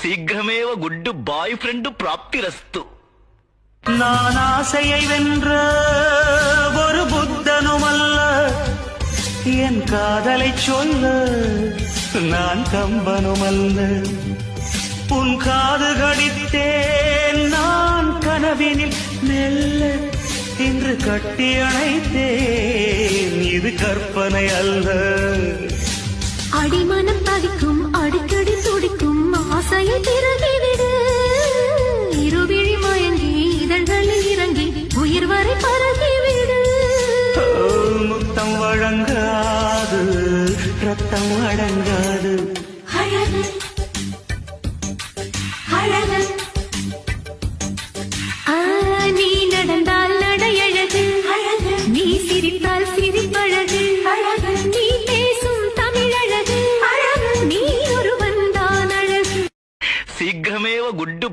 சீக்கிரமேவ good boy friend பிராப்திரஸ்து. நான் ஆசையை வென்ற ஒரு புத்தனுமல்ல என் காதலை சொல்ல நான் கம்பனுமல்ல. உன் காது கடித்தேன் நான் கனவினில் மெல்ல என்று கட்டி அணைத்தேன் இது கற்பனை அல்ல. அடிமனம் தவிக்கும் அடிக்கடி உயிர் வரை பரகிவிடு முத்தம் வழங்காது ரத்தம் அடங்காது. அழகு அழகு. நீ நடந்தால் நடை அழகு. அழகு நீ சிரித்தால் சிரிப்பழகு. அழகு. குட்டு